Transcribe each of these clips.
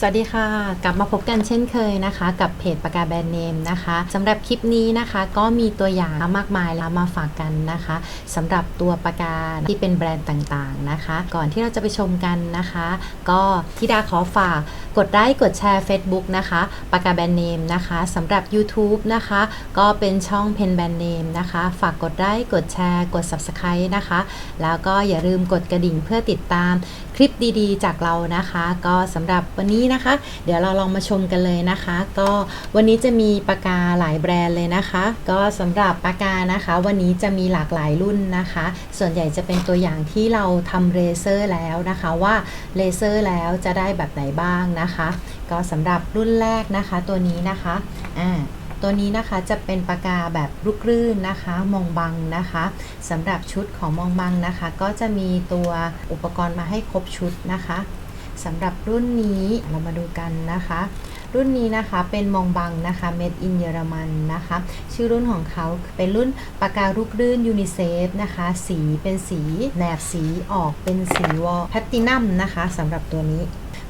สวัสดีค่ะ กลับมาพบกันเช่นเคยนะคะ กับเพจปากกาแบรนด์เนมนะคะสำหรับคลิปนี้นะคะก็มีตัวอย่างมากมายแล้วมาฝากกันนะคะสำหรับตัวปากกาที่เป็นแบรนด์ต่างๆนะคะ ก่อนที่เราจะไปชมกันนะคะ ก็ที่ดาขอฝากกดไลค์กดแชร์ Facebook นะคะปากกาแบรนด์เนมนะคะสำหรับ YouTube นะคะ ก็เป็นช่องเพนแบรนด์เนมนะคะ ฝากกดไลค์กดแชร์ กด Subscribe นะคะ แล้วก็อย่าลืมกดกระดิ่งเพื่อติดตาม ลิปดีๆ จากเรานะคะ ก็สำหรับวันนี้นะคะ เดี๋ยวเราลองมาชมกันเลยนะคะ ก็วันนี้จะมีปากกาหลายแบรนด์เลยนะคะ ก็สำหรับปากกานะคะ วันนี้จะมีหลากหลายรุ่นนะคะ ส่วนใหญ่จะเป็นตัวอย่างที่เราทำเลเซอร์แล้วนะคะว่าเลเซอร์แล้วจะได้แบบไหนบ้างนะคะ ก็สำหรับรุ่นแรกนะคะตัวนี้นะคะอ่า ตัวนี้นะคะจะเป็นปากกาแบบลูกลื่นนะคะ มองบังนะคะสำหรับชุดของมองบังนะคะ ก็จะมีตัวอุปกรณ์มาให้ครบชุดนะคะสำหรับรุ่นนี้เรามาดูกันนะคะ รุ่นนี้นะคะเป็นมองบังนะคะ made in เยอรมันนะคะ ชื่อรุ่นของเขาเป็นรุ่นปากกาลูกลื่นยูนิเซฟนะคะ สีเป็นสีแหนบสีออกเป็นสีวอลแพตตินัมนะคะสำหรับตัวนี้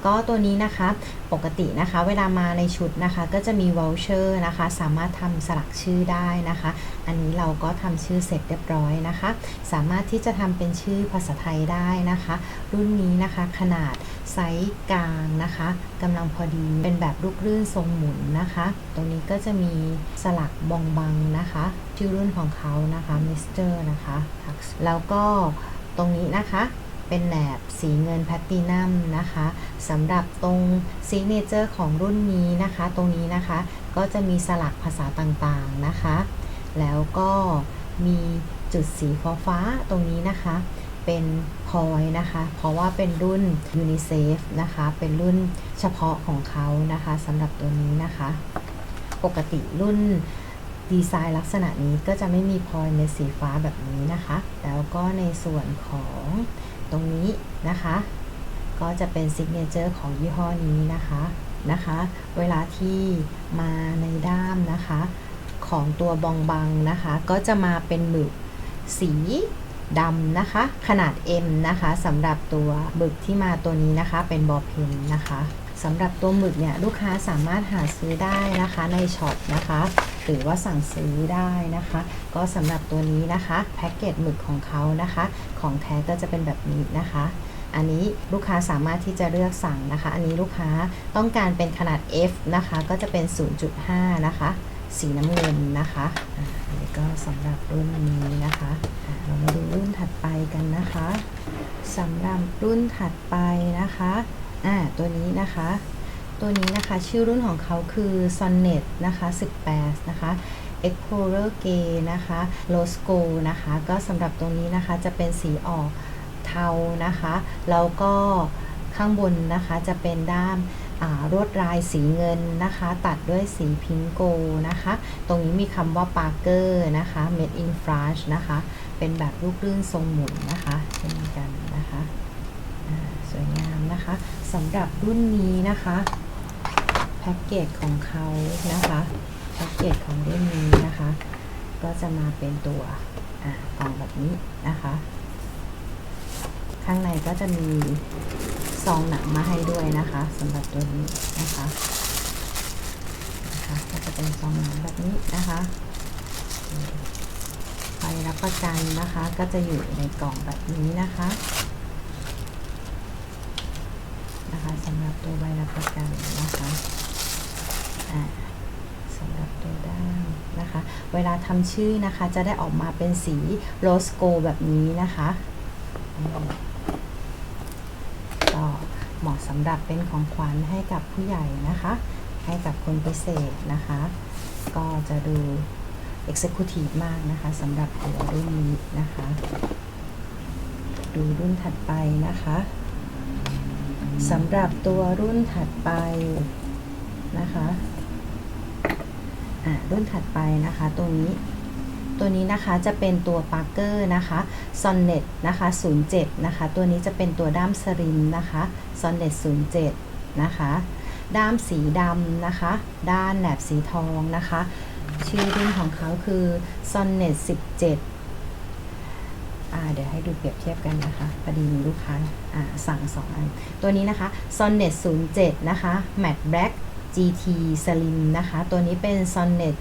ก็ตัวนี้นะคะปกตินะคะเวลามาในชุดนะคะ ก็จะมีวอลเชอร์นะคะ สามารถทำสลักชื่อได้นะคะ อันนี้เราก็ทำชื่อเสร็จเรียบร้อยนะคะ สามารถที่จะทำเป็นชื่อภาษาไทยได้นะคะ รุ่นนี้นะคะขนาดไซส์กลางนะคะกำลังพอดีเป็นแบบลูกลื่นทรงหมุนนะคะ ตรงนี้ก็จะมีสลักบองบังนะคะ ชื่อรุ่นของเขานะคะมิสเตอร์นะคะแล้วก็ตรงนี้นะคะ เป็นแหนบสีเงินแพตตินัมนะคะสำหรับตรงซิกเนเจอร์ของรุ่นนี้นะคะ ตรงนี้นะคะก็จะมีสลักภาษาต่างๆนะคะ แล้วก็มีจุดสีฟ้าฟ้าๆตรงนี้นะคะ เป็นพอยนะคะ เพราะว่าเป็นรุ่นยูนิเซฟนะคะ เป็นรุ่นเฉพาะของเขานะคะสำหรับตัวนี้นะคะ ปกติรุ่นดีไซน์ลักษณะนี้ก็จะไม่มีพอยเม็ดสีฟ้าแบบนี้นะคะ แล้วก็ในส่วนของ ตรงนี้นะคะ ก็จะเป็นซิกเนเจอร์ของยี่ห้อนี้นะคะนะคะ เวลาที่มาในด้ามนะคะ ของตัวบองบังนะคะ ก็จะมาเป็นหมึกสีดำนะคะ ขนาด M นะคะสำหรับตัวหมึกที่มาตัวนี้นะคะ เป็นบอเพนนะคะสำหรับตัวหมึกเนี่ยลูกค้าสามารถหาซื้อได้นะคะในช็อปนะคะ หรือว่าสั่งซื้อได้นะคะ ก็สำหรับตัวนี้นะคะแพ็กเกจหมึกของเขานะคะ ของแท้ก็จะเป็นแบบนี้นะคะอันนี้ลูกค้าสามารถที่จะเลือกสั่งนะคะ อันนี้ลูกค้าต้องการเป็นขนาด F นะคะ ก็จะเป็น 0.5 นะคะ สีน้ำเงินนะคะอันนี้ก็สำหรับรุ่นนี้นะคะ เรามาดูรุ่นถัดไปกันนะคะสำหรับรุ่นถัดไปนะคะอ่าตัวนี้นะคะ ตัวนี้นะคะ ชื่อรุ่นของเขาคือ Sonnet นะคะ18นะคะ Explorer Gay นะคะ Rosco นะคะ ก็สำหรับตรงนี้นะคะจะเป็นสีออกเทานะคะ แล้วก็ข้างบนนะคะจะเป็นด้ามอ่ารวดลายสีเงินนะคะ ตัดด้วยสีพิงโกนะคะ ตรงนี้มีคำว่า Parker นะคะ Made in France นะคะ เป็นแบบลูกลื่นทรงหมุนนะคะเช่นกันนะคะสวยงามนะคะสำหรับรุ่นนี้นะคะ พ็กเกจของเขานะคะแพ็กเกจของรุ่นนี้นะคะ ก็จะมาเป็นตัวอ่ากล่องแบบนี้นะคะ ข้างในก็จะมีซองหนังมาให้ด้วยนะคะสำหรับตัวนี้นะคะนะคะก็จะเป็นซองหนังแบบนี้นะคะใบรับประกันนะคะก็จะอยู่ในกล่องแบบนี้นะคะนะคะสำหรับตัวใบรับประกันนะคะ สำหรับตัวด้ามนะคะ เวลาทำชื่อนะคะ จะได้ออกมาเป็นสีโรสโกแบบนี้นะคะก็เหมาะสำหรับเป็นของขวัญให้กับผู้ใหญ่นะคะ ให้กับคนพิเศษนะคะ ก็จะดู Executive มากนะคะสำหรับตัวรุ่นนี้นะคะ ดูรุ่นถัดไปนะคะสำหรับตัวรุ่นถัดไปนะคะ รุ่นถัดไปนะคะ ตัวนี้ตัวนี้นะคะจะเป็นตัวปาร์เกอร์นะคะ Sonnet นะคะ 07 นะคะ ตัวนี้จะเป็นตัวด้ามสรินนะคะ Sonnet 07 นะคะ ด้ามสีดำนะคะ ด้านแหนบสีทองนะคะ ชื่อรุ่นของเขาคือ Sonnet 17อ่าเดี๋ยวให้ดูเปรียบเทียบกันนะคะพอดีมีลูกค้าอ่าสั่งสองอัน ตัวนี้นะคะ Sonnet 07 นะคะ Matte Black GT Slim นะคะ ตัวนี้เป็น Sonnet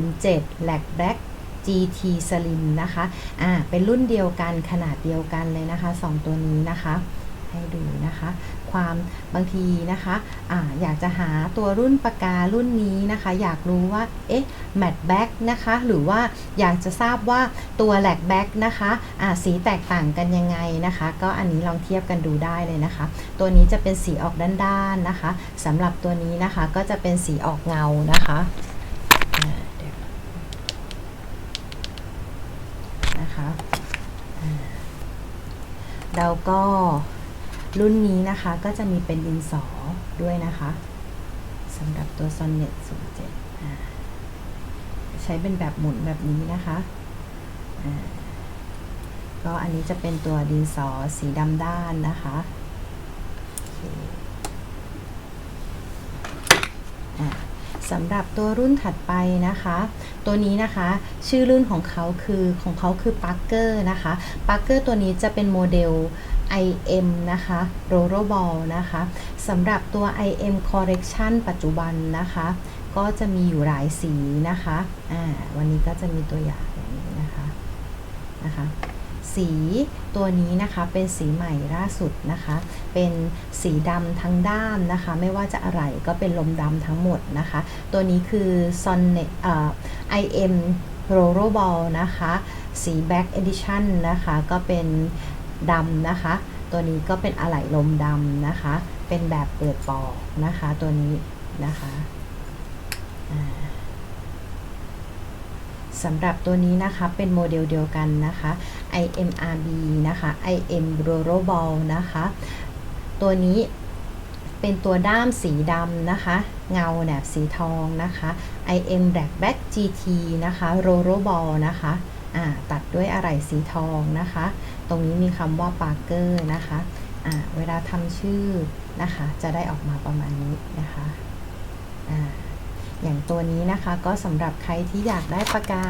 07 Lac Black GT Slim นะคะ อ่า เป็นรุ่นเดียวกันขนาดเดียวกันเลยนะคะสองตัวนี้นะคะ ให้ดูนะคะ ความบางทีนะคะอ่าอยากจะหาตัวรุ่นปากการุ่นนี้นะคะ อยากรู้ว่าเอ๊ะแมทแบ็กนะคะหรือว่าอยากจะทราบว่าตัวแลกแบ็กนะคะอ่าสีแตกต่างกันยังไงนะคะ ก็อันนี้ลองเทียบกันดูได้เลยนะคะ ตัวนี้จะเป็นสีออกด้านๆนะคะสำหรับตัวนี้นะคะก็จะเป็นสีออกเงานะคะนะคะอ่าแล้วก็ รุ่นนี้นะคะก็จะมีเป็นดินสอด้วยนะคะสำหรับตัว Sonnet 07 ใช้เป็นแบบหมุนแบบนี้นะคะก็อันนี้จะเป็นตัวดินสอสีดำด้านนะคะสำหรับตัวรุ่นถัดไปนะคะ ตัวนี้นะคะชื่อรุ่นของเขาคือของเขาคือ Parker นะคะ Parker ตัวนี้จะเป็นโมเดล IM นะคะ r o l l Ball นะคะสำหรับตัว IM Correction ปัจจุบันนะคะ ก็จะมีอยู่หลายสีนะคะอ่าวันนี้ก็จะมีตัวอย่างอย่างนี้นะคะนะคะสีตัวนี้นะคะเป็นสีใหม่ล่าสุดนะคะ เป็นสีดำทั้งด้านนะคะ ไม่ว่าจะอะไรก็เป็นลมดำทั้งหมดนะคะ ตัวนี้คือ Sonnet เอ่อ IM r o l l e r Ball นะคะ สี Black Edition นะคะ ก็เป็น ดำนะคะ ตัวนี้ก็เป็นอะไหล่ลมดำนะคะ เป็นแบบเปิดปอกนะคะ ตัวนี้นะคะสำหรับตัวนี้นะคะเป็นโมเดลเดียวกันนะคะ IMRB นะคะ IM r o l l Ball นะคะ ตัวนี้เป็นตัวด้ามสีดำนะคะ เงาแหนบสีทองนะคะ IM Black Back GT นะคะ r o l l Ball นะคะ ตัดด้วยอะไหล่สีทองนะคะ ตรงนี้มีคำว่า Parker นะคะอ่าเวลาทำชื่อนะคะ จะได้ออกมาประมาณนี้นะคะอ่าอย่างตัวนี้นะคะก็สำหรับใครที่อยากได้ปากกา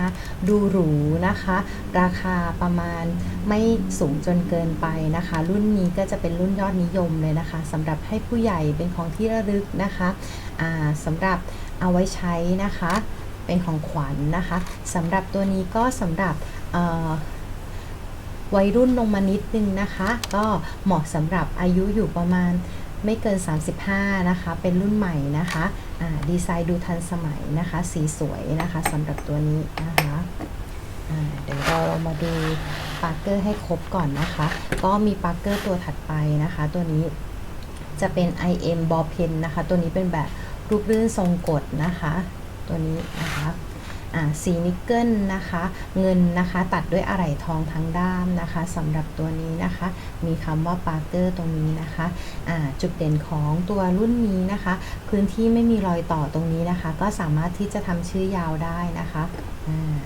ดูหรูนะคะ ราคาประมาณไม่สูงจนเกินไปนะคะ รุ่นนี้ก็จะเป็นรุ่นยอดนิยมเลยนะคะสำหรับให้ผู้ใหญ่เป็นของที่ระลึกนะคะสำหรับเอาไว้ใช้นะคะ เป็นของขวัญนะคะสำหรับตัวนี้ก็สำหรับวัยรุ่นลงมานิดนึงนะคะ ก็เหมาะสำหรับอายุอยู่ประมาณไม่เกิน 35 นะคะ เป็นรุ่นใหม่นะคะดีไซน์ดูทันสมัยนะคะ สีสวยนะคะสำหรับตัวนี้นะคะเดี๋ยวเรามาดูปาร์เกอร์ให้ครบก่อนนะคะ ก็มีปาร์เกอร์ตัวถัดไปนะคะ ตัวนี้จะเป็น IM Ball Pen นะคะ ตัวนี้เป็นแบบรูปรื่นทรงกดนะคะ ตัวนี้นะคะสีนิกเกิลนะคะ เงินนะคะตัดด้วยอะไหล่ทองทั้งด้ามนะคะสำหรับตัวนี้นะคะ มีคำว่าปาร์เกอร์ตรงนี้นะคะอ่าจุดเด่นของตัวรุ่นนี้นะคะ พื้นที่ไม่มีรอยต่อตรงนี้นะคะ ก็สามารถที่จะทำชื่อยาวได้นะคะอ่า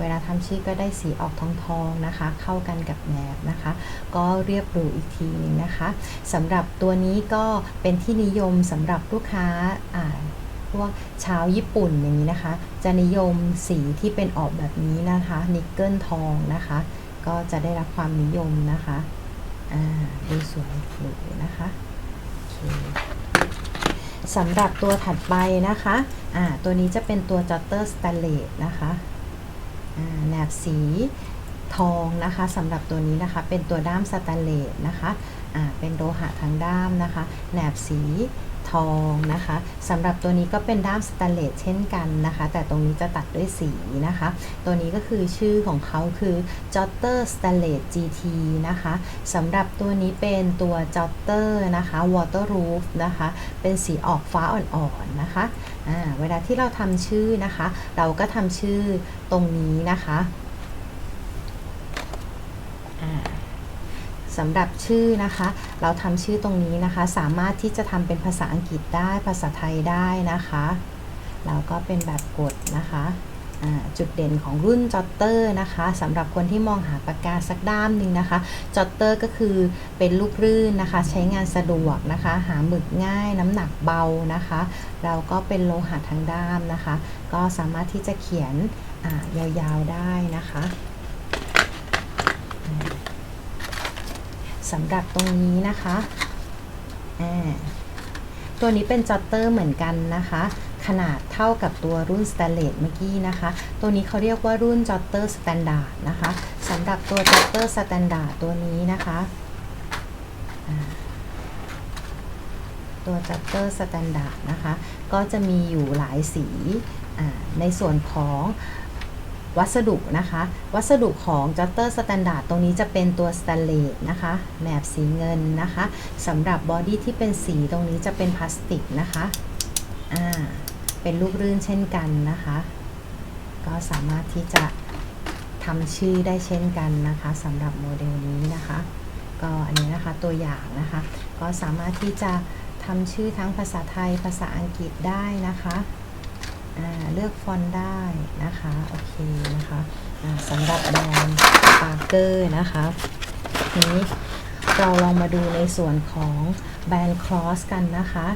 เวลาทำชื่อก็ได้สีออกทองทองๆนะคะ เข้ากันกับแหนบนะคะ ก็เรียบหรูอีกทีหนึงนะคะสำหรับตัวนี้ก็เป็นที่นิยมสำหรับลูกค้า พวกชาวญี่ปุ่นอย่างนี้นะคะ จะนิยมสีที่เป็นออกแบบนี้นะคะนิกเกิลทองนะคะ ก็จะได้รับความนิยมนะคะอ่าดูสวยหรูนะคะคสำหรับตัวถัดไปนะคะอ่าตัวนี้จะเป็นตัวจอตเตอร์สแตนเลสนะคะอ่าแนบสีทองนะคะสำหรับตัวนี้นะคะเป็นตัวด้ามสแตนเลสนะคะอ่าเป็นโลหะทั้งด้ามนะคะแหนบสี ทองนะคะสำหรับตัวนี้ก็เป็นด้ามสแตนเลสเช่นกันนะคะ แต่ตรงนี้จะตัดด้วยสีนะคะ ตัวนี้ก็คือชื่อของเขาคือ Jotter Stainless GT นะคะสำหรับตัวนี้เป็นตัว Jotter นะคะ Waterproof นะคะ เป็นสีออกฟ้าอ่อนๆนะคะเวลาที่เราทำชื่อนะคะ เราก็ทำชื่อตรงนี้นะคะอ่า สำหรับชื่อนะคะ เราทำชื่อตรงนี้นะคะ สามารถที่จะทำเป็นภาษาอังกฤษได้ภาษาไทยได้นะคะแล้วก็เป็นแบบกดนะคะจุดเด่นของรุ่นจอตเตอร์นะคะสำหรับคนที่มองหาปากกาสักด้ามหนึ่งนะคะจอตเตอร์ก็คือเป็นลูกรื่นนะคะ ใช้งานสะดวกนะคะ หาหมึกง่ายน้ำหนักเบานะคะแล้วก็เป็นโลหะทั้งด้ามนะคะ ก็สามารถที่จะเขียนยาวๆได้นะคะ สำหรับตรงนี้นะคะตัวนี้เป็นจัตเตอร์เหมือนกันนะคะ ขนาดเท่ากับตัวรุ่นส t ต n เลสเมื่อกี้นะคะ ตัวนี้เขาเรียกว่ารุ่นจัตเตอร์สแตนดาร์ดนะคะสำหรับตัวจัตเตอร์สแตนดาร์ดตัวนี้นะคะตัวจัตเตอร์สแตนดาร์ดนะคะ ก็จะมีอยู่หลายสีในส่วนของ วัสดุนะคะ วัสดุของจัตเตอร์สแตนดาร์ดตรงนี้จะเป็นตัวสแตนเลสนะคะแหนบสีเงินนะคะสำหรับบอดี้ที่เป็นสีตรงนี้จะเป็นพลาสติกนะคะอ่าเป็นลูกรื่นเช่นกันนะคะ ก็สามารถที่จะทำชื่อได้เช่นกันนะคะสำหรับโมเดลนี้นะคะ ก็อันนี้นะคะตัวอย่างนะคะ ก็สามารถที่จะทำชื่อทั้งภาษาไทยภาษาอังกฤษได้นะคะ เลือกฟอนต์ได้นะคะโอเคนะคะสำหรับแบรนด์ปาร์เกอร์นะคะทีนี้เราลองมาดูในส่วนของแบรนด์ครอสกันนะคะ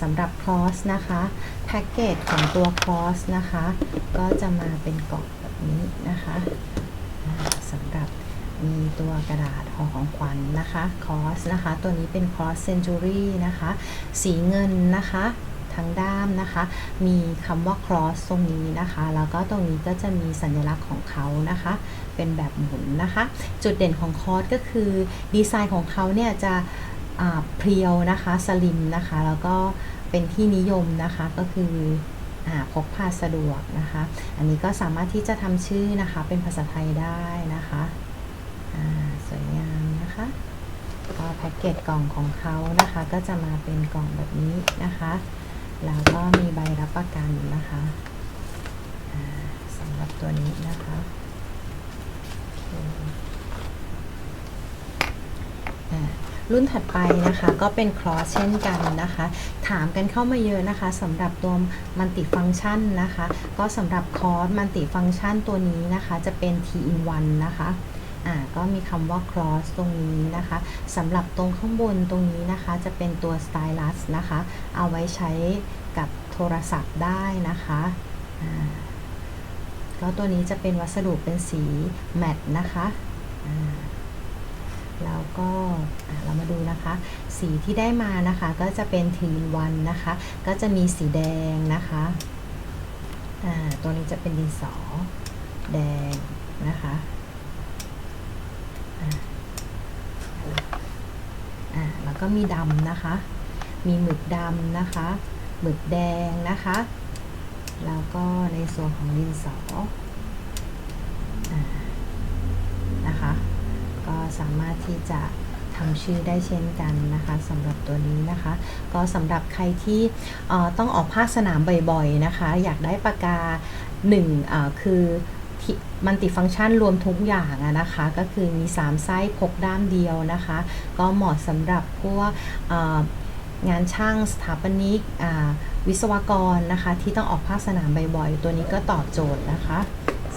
สำหรับครอสนะคะแพ็กเกจของตัวครอสนะคะ ก็จะมาเป็นกล่องแบบนี้นะคะสำหรับมีตัวกระดาษห่อของขวัญนนะคะคอสนะคะ ตัวนี้เป็นคอสเซนจูรี่นะคะ สีเงินนะคะ ทางด้ามนะคะ มีคำว่า cross ตรงนี้นะคะ แล้วก็ตรงนี้ก็จะมีสัญลักษณ์ของเขานะคะ เป็นแบบหมุนนะคะ จุดเด่นของคอสก็คือดีไซน์ของเขาเนี่ยจะเพรียวนะคะสลิมนะคะ แล้วก็เป็นที่นิยมนะคะก็คืออพกพาสะดวกนะคะ อันนี้ก็สามารถที่จะทำชื่อนะคะเป็นภาษาไทยได้นะคะสวยงามนะคะก็แพ็กเกจกล่องของเขานะคะ ก็จะมาเป็นกล่องแบบนี้นะคะ แล้วก็มีใบรับประกันนะคะสำหรับตัวนี้นะคะรุ่นถัดไปนะคะก็เป็นครอสเช่นกันนะคะ ถามกันเข้ามาเยอะนะคะสำหรับตัวมัลติฟังชันนะคะ ก็สำหรับคอร์สมัลติฟังชันตัวนี้นะคะ จะเป็น T in 1นะคะ อ่าก็มีคำว่า cross ตรงนี้นะคะสำหรับตรงข้างบนตรงนี้นะคะ จะเป็นตัว stylus นะคะ เอาไว้ใช้กับโทรศัพท์ได้นะคะอ่าก็ตัวนี้จะเป็นวัสดุเป็นสีแมตต์นะคะอ่าแล้วก็เรามาดูนะคะ สีที่ได้มานะคะ ก็จะเป็นทีนวันนะคะ ก็จะมีสีแดงนะคะอ่าตัวนี้จะเป็นดินสอแดงนะคะ อ่าแล้วก็มีดำนะคะ มีหมึกดำนะคะ หมึกแดงนะคะ แล้วก็ในส่วนของดินสออานะคะ ก็สามารถที่จะทำชื่อได้เช่นกันนะคะสำหรับตัวนี้นะคะ ก็สำหรับใครที่ต้องออกภาคสนามบ่อยๆนะคะ อยากได้ปากกาหนึ่งคือ มัลติฟัง c t ชันรวมทุกอย่างนะคะ ก็คือมี 3 ไส้พกด้ามเดียวนะคะ ก็เหมาะสำหรับพวกงานช่างสถาปนิกวิศวกรนะคะ ที่ต้องออกภาคสนามบ่อยๆ ตัวนี้ก็ตอบโจทย์นะคะ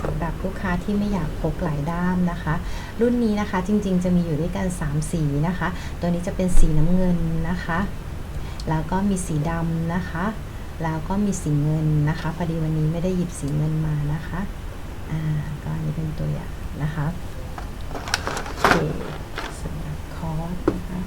สำหรับลูกค้าที่ไม่อยากพกหลายด้ามนะคะ รุ่นนี้นะคะจริงๆ จะมีอยู่ด้วยกัน 3 สีนะคะ ตัวนี้จะเป็นสีน้ำเงินนะคะ แล้วก็มีสีดำนะคะ แล้วก็มีสีเงินนะคะ พอดีวันนี้ไม่ได้หยิบสีเงินมานะคะ อ่าก็อันนี้เป็นตัวอย่างนะคะโอเคสำหรับคอร์สนะคะ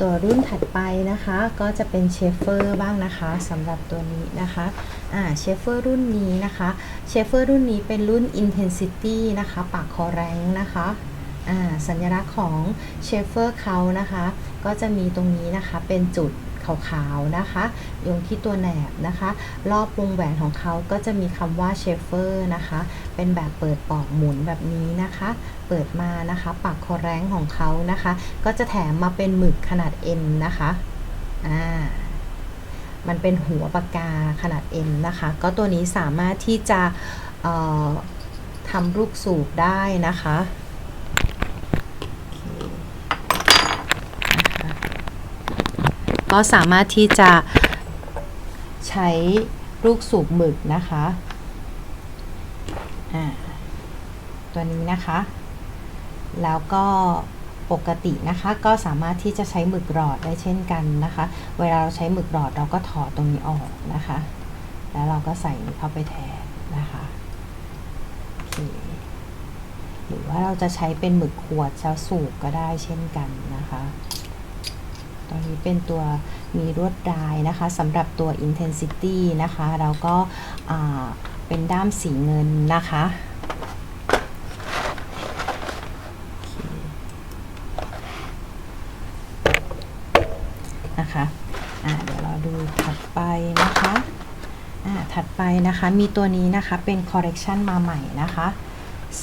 ตัวรุ่นถัดไปนะคะก็จะเป็นเชฟเฟอร์บ้างนะคะสำหรับตัวนี้นะคะอ่าเชฟเฟอร์รุ่นนี้นะคะเชฟเฟอร์รุ่นนี้เป็นรุ่น Intensity นะคะปากคอแรงนะคะอ่าสัญลักษณ์ของเชฟเฟอร์เขานะคะ ก็จะมีตรงนี้นะคะเป็นจุด ขาวๆนะคะโยงที่ตัวแหนบนะคะ รอบวงแหวนของเขาก็จะมีคำว่าเชฟเฟอร์นะคะ เป็นแบบเปิดปอกหมุนแบบนี้นะคะ เปิดมานะคะปากคอแรงของเขานะคะ ก็จะแถมมาเป็นหมึกขนาด M นะคะอ่ามันเป็นหัวปากกาขนาด M นะคะ ก็ตัวนี้สามารถที่จะทำลูกสูบได้นะคะโอเคนะคะ ก็สามารถที่จะใช้ลูกสูบหมึกนะคะตัวนี้นะคะ แล้วก็ปกตินะคะก็สามารถที่จะใช้หมึกหลอดได้เช่นกันนะคะ เวลาเราใช้หมึกหลอดเราก็ถอดตรงนี้ออกนะคะ แล้วเราก็ใส่เข้าไปแทนนะคะโอเคหรือว่าเราจะใช้เป็นหมึกขวดเช้าสูบก็ได้เช่นกันนะคะ ตัวนี้เป็นตัวมีลวดลายนะคะสำหรับตัว intensity นะคะแล้วก็เป็นด้ามสีเงินนะคะนะคะเดี๋ยวเราดูถัดไปนะคะถัดไปนะคะมีตัวนี้นะคะเป็น correction มาใหม่นะคะ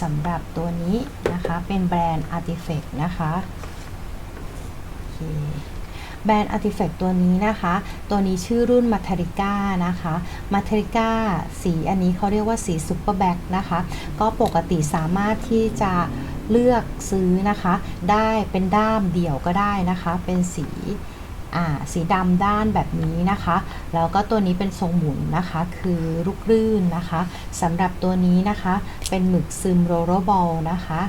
สำหรับตัวนี้นะคะเป็นแบรนด์ Artifact นะคะ โอเค แบรนด์ Artifact ตัวนี้นะคะ ตัวนี้ชื่อรุ่น m a t e r i c a นะคะ m a t e r i c a สีอันนี้เขาเรียกว่าสี Super Black นะคะ ก็ปกติสามารถที่จะเลือกซื้อนะคะ ได้เป็นด้ามเดี่ยวก็ได้นะคะ เป็นสีสีดำด้านแบบนี้นะคะ แล้วก็ตัวนี้เป็นทรงหมุนนะคะ คือลูกรื่นนะคะสำหรับตัวนี้นะคะ เป็นหมึกซึมโรโรบอลนะคะ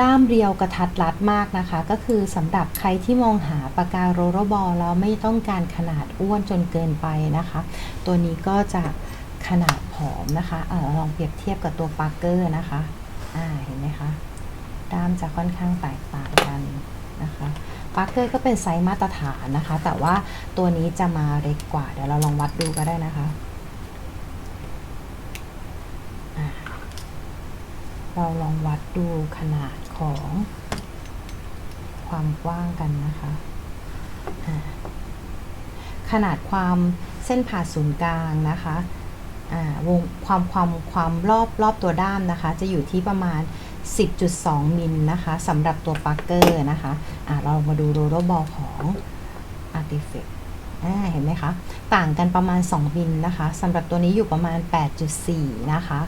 ด้ามเรียวกระทัดรัดมากนะคะ ก็คือสำหรับใครที่มองหาปากกาโรโรบอลแล้วไม่ต้องการขนาดอ้วนจนเกินไปนะคะ ตัวนี้ก็จะขนาดผอมนะคะเออลองเปรียบเทียบกับตัวปาร์เกอร์นะคะอ่าเห็นไหมคะด้ามจะค่อนข้างแตกต่างกันนะคะปาร์เกอร์ก็เป็นไซส์มาตรฐานนะคะ แต่ว่าตัวนี้จะมาเล็กกว่า เดี๋ยวเราลองวัดดูก็ได้นะคะเราลองวัดดูขนาด ของความกว้างกันนะคะ ขนาดความเส้นผ่าศูนย์กลางนะคะวงความความความรอบรอบตัวด้ามนะคะ จะอยู่ที่ประมาณ 10.2 มิลนะคะสำหรับตัวปาร์เกอร์นะคะอ่าเรามาดูโรโรบอลของ Artifact อ่าเห็นไหมคะ ต่างกันประมาณ 2 มิลนะคะสำหรับตัวนี้อยู่ประมาณ 8.4 นะคะ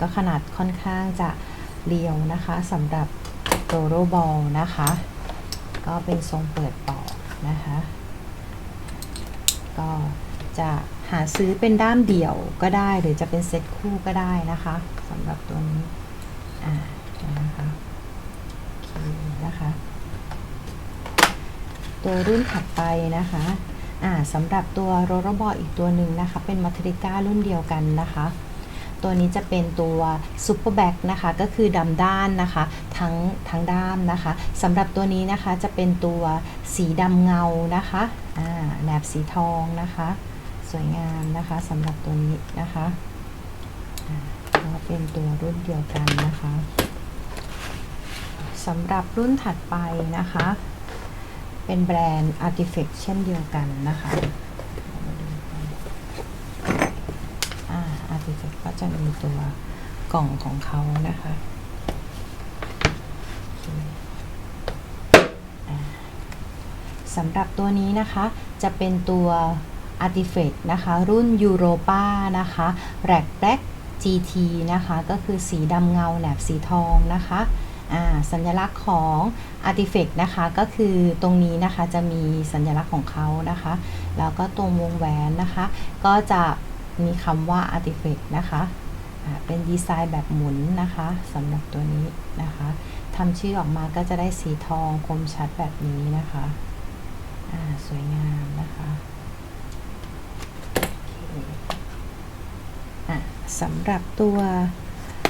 ก็ขนาดค่อนข้างจะ เรียวนะคะสำหรับโรโรบอลนะคะ ก็เป็นทรงเปิดปอกนะคะ ก็จะหาซื้อเป็นด้ามเดี่ยวก็ได้หรือจะเป็นเซตคู่ก็ได้นะคะสำหรับตัวนี้อ่านะคะนะคะตัวรุ่นถัดไปนะคะอ่าสำหรับตัวโรโรบอลอีกตัวหนึ่งนะคะ เป็นมัทริก้ารุ่นเดียวกันนะคะ ตัวนี้จะเป็นตัวซูเปอร์แบ็กนะคะก็คือดำด้านนะคะทั้งทั้งด้ามนะคะสำหรับตัวนี้นะคะจะเป็นตัวสีดำเงานะคะแหนบสีทองนะคะ สวยงามนะคะสำหรับตัวนี้นะคะก็เป็นตัวรุ่นเดียวกันนะคะสำหรับรุ่นถัดไปนะคะ เป็นแบรนด์ Artifact เช่นเดียวกันนะคะเรามาดูกันอ่า Artifact ก็ จะมีตัวกล่องของเขานะคะสำหรับตัวนี้นะคะจะเป็นตัว Artifact นะคะ รุ่น Europa นะคะ Black Black GT นะคะ ก็คือสีดำเงาแหนบสีทองนะคะสัญลักษณ์ของ Artifact นะคะก็คือตรงนี้นะคะจะมีสัญลักษณ์ของเขานะคะ แล้วก็ตรงวงแหวนนะคะ ก็จะ มีคำว่า Artifact นะคะเป็นดีไซน์แบบหมุนนะคะสำหรับตัวนี้นะคะทำชื่อออกมาก็จะได้สีทองคมชัดแบบนี้นะคะสวยงามนะคะคะสำหรับตัว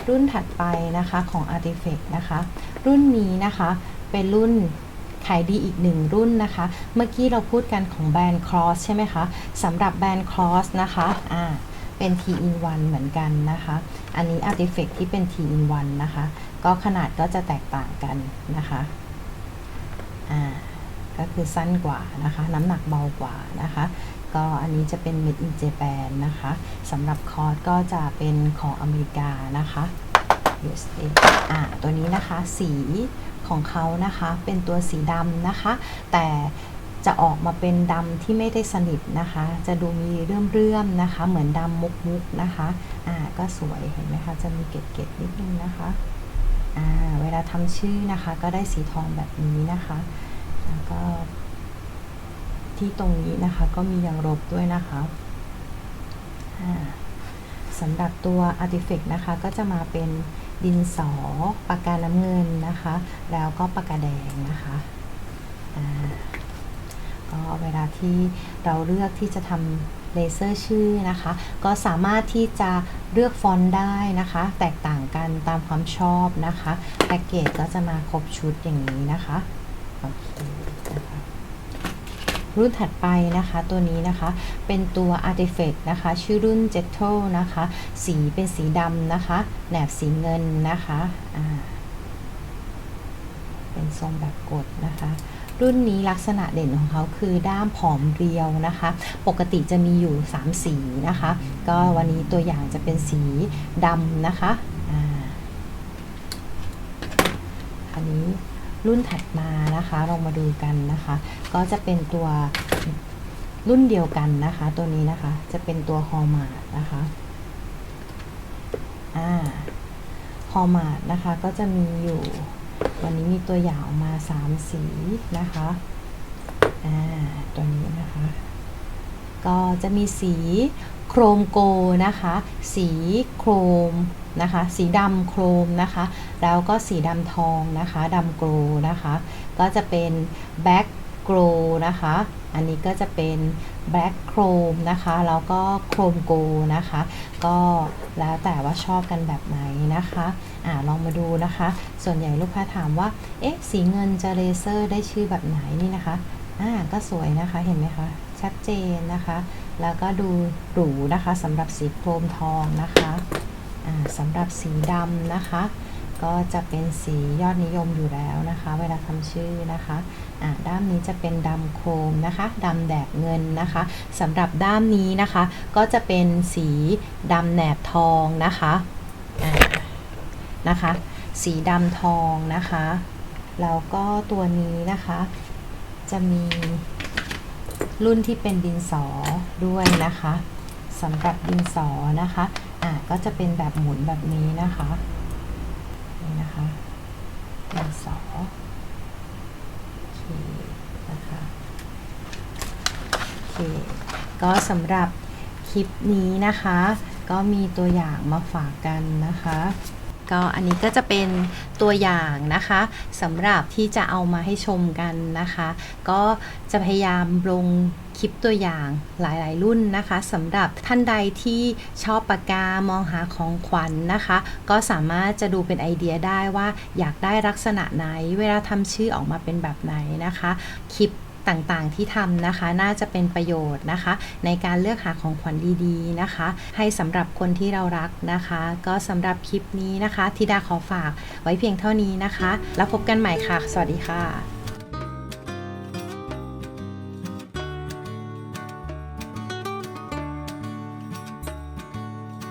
รุ่นถัดไปนะคะของ Artifact นะคะ รุ่นนี้นะคะเป็นรุ่น ขายดีอีกหนึ่งรุ่นนะคะ เมื่อกี้เราพูดกันของแบรนด์ Cross ใช่ไหมคะสำหรับแบรนด์ Cross นะคะอ่าเป็น T in 1เหมือนกันนะคะ อันนี้ Artifact ที่เป็น T in 1นะคะ ก็ขนาดก็จะแตกต่างกันนะคะอ่าก็คือสั้นกว่านะคะ น้ำหนักเบากว่านะคะ ก็อันนี้จะเป็น Made in Japan นะคะสำหรับคอร์สก็จะเป็นของอเมริกานะคะ USA อ่าตัวนี้นะคะสี ของเขานะคะเป็นตัวสีดำนะคะ แต่จะออกมาเป็นดำที่ไม่ได้สนิทนะคะ จะดูมีเรื่อมๆนะคะ เหมือนดำมุกๆนะคะอ่าก็สวยเห็นไหมคะจะมีเกล็ดๆนิดนึงนะคะอ่าเวลาทำชื่อนะคะ ก็ได้สีทองแบบนี้นะคะแล้วก็ที่ตรงนี้นะคะก็มียางลบด้วยนะคะอ่าสำหรับตัว Artifact นะคะก็จะมาเป็น ดินสอ ปากกาน้ำเงินนะคะ แล้วก็ปากกาแดงนะคะก็เวลาที่เราเลือกที่จะทำเลเซอร์ชื่อนะคะ ก็สามารถที่จะเลือกฟอนต์ได้นะคะ แตกต่างกันตามความชอบนะคะ แพ็กเกจก็จะมาครบชุดอย่างนี้นะคะ โอเคนะคะ รุ่นถัดไปนะคะ ตัวนี้นะคะเป็นตัว Artifact นะคะ ชื่อรุ่น Jetto นะคะ สีเป็นสีดำนะคะแหนบสีเงินนะคะเป็นทรงแบบกดนะคะรุ่นนี้ลักษณะเด่นของเขาคือด้ามผอมเรียวนะคะ ปกติจะมีอยู่ 3 สีนะคะ ก็วันนี้ตัวอย่างจะเป็นสีดำนะคะออันนี้ รุ่นถัดมานะคะ เรามาดูกันนะคะ ก็จะเป็นตัวรุ่นเดียวกันนะคะ ตัวนี้นะคะ จะเป็นตัวฮอร์มาดนะคะอ่าฮอร์มาดนะคะ ก็จะมีอยู่ วันนี้มีตัวอย่างมา 3 สีนะคะอ่าตัวนี้นะคะ ก็จะมีสีโครมโกนะคะ สีโครมนะคะ สีดำโครมนะคะ แล้วก็สีดำทองนะคะดำโกลนะคะ ก็จะเป็นแบ็กโกลนะคะ อันนี้ก็จะเป็นแบ็กโครมนะคะ แล้วก็โครมโกนะคะ ก็แล้วแต่ว่าชอบกันแบบไหนนะคะอ่าลองมาดูนะคะ ส่วนใหญ่ลูกค้าถามว่า เอ๊ะ สีเงินจะเลเซอร์ได้ชื่อแบบไหนนี่นะคะ อ่า ก็สวยนะคะ เห็นไหมคะ ชัดเจนนะคะ แล้วก็ดูหรูนะคะสำหรับสีโครมทองนะคะสำหรับสีดำนะคะ ก็จะเป็นสียอดนิยมอยู่แล้วนะคะ เวลาทำชื่อนะคะด้ามนี้จะเป็นดำโครมนะคะดำแดบเงินนะคะสำหรับด้ามนี้นะคะ ก็จะเป็นสีดำแหนบทองนะคะอ่านะคะ สีดำทองนะคะแล้วก็ตัวนี้นะคะ จะมี รุ่นที่เป็นดินสอด้วยนะคะสำหรับดินสอนะคะอ่าก็จะเป็นแบบหมุนแบบนี้นะคะนี่นะคะดินสอโอเคนะคะโอเคก็สำหรับคลิปนี้นะคะ ก็มีตัวอย่างมาฝากกันนะคะ ก็อันนี้ก็จะเป็นตัวอย่างนะคะสำหรับที่จะเอามาให้ชมกันนะคะ ก็จะพยายามลงคลิปตัวอย่างหลาย ๆ รุ่นนะคะสำหรับท่านใดที่ชอบปากกามองหาของขวัญนนะคะ ก็สามารถจะดูเป็นไอเดียได้ว่าอยากได้ลักษณะไหน เวลาทำชื่อออกมาเป็นแบบไหนนะคะ คลิป ต่างๆ ที่ทำนะคะ น่าจะเป็นประโยชน์นะคะ ในการเลือกหาของขวัญดีๆนะคะ ให้สำหรับคนที่เรารักนะคะ ก็สำหรับคลิปนี้นะคะทิดาขอฝากไว้เพียงเท่านี้นะคะ แล้วพบกันใหม่ค่ะ สวัสดีค่ะ